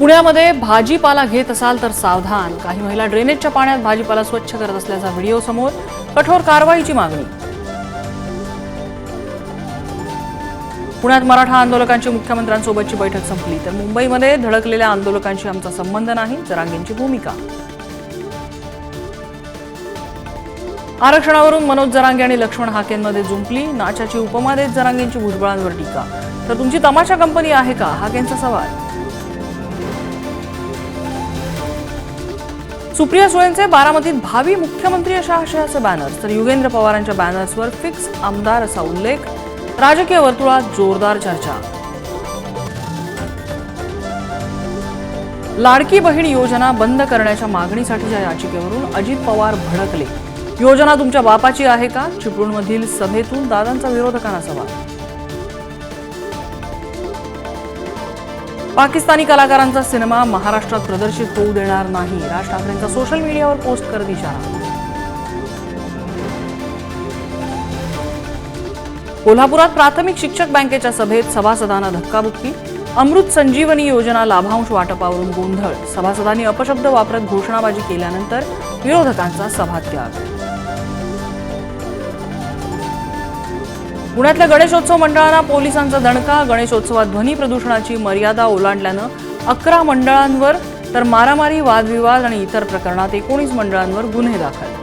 पुण्यामध्ये भाजीपाला घेत असाल तर सावधान. काही महिला ड्रेनेजच्या पाण्यात भाजीपाला स्वच्छ करत असल्याचा व्हिडिओ समोर कठोर कारवाईची मागणी. पुण्यात मराठा आंदोलकांची मुख्यमंत्र्यांसोबतची बैठक संपली. तर मुंबईमध्ये धडकलेल्या आंदोलकांशी आमचा संबंध नाही जरांगेंची भूमिका. आरक्षणावरून मनोज जरांगे आणि लक्ष्मण हाकेंमध्ये जुंपली. नाचाची उपमा देत जरांगेंची भुजबळांवर टीका. तर तुमची तमाशा कंपनी आहे का? हाकेंचा सवाल. सुप्रिया सुळेंचे बारामतीत भावी मुख्यमंत्री अशा आशयाचे बॅनर्स तर युगेंद्र पवारांच्या बॅनर्सवर फिक्स आमदार असा उल्लेख. राजकीय वर्तुळात जोरदार चर्चा. लाडकी बहीण योजना बंद करण्याच्या मागणीसाठीच्या याचिकेवरून अजित पवार भडकले. योजना तुमच्या बापाची आहे का? चिपळूणमधील सभेतून दादांचा विरोधकांना सवाल. पाकिस्तानी कलाकारांचा सिनेमा महाराष्ट्रात प्रदर्शित होऊ देणार नाही. राज ठाकरेंचा सोशल मीडियावर पोस्ट करत इशारा. कोल्हापुरात प्राथमिक शिक्षक बँकेच्या सभेत सभासदांना धक्काबुक्की. अमृत संजीवनी योजना लाभांश वाटपावरून गोंधळ. सभासदांनी अपशब्द वापरत घोषणाबाजी केल्यानंतर विरोधकांचा सभात्याग. पुण्यातल्या गणेशोत्सव मंडळांना पोलिसांचा दणका गणेशोत्सवात ध्वनी प्रदूषणाची मर्यादा ओलांडल्यानं अकरा मंडळांवर तर मारामारी वादविवाद आणि इतर प्रकरणात एकोणीस मंडळांवर गुन्हे दाखल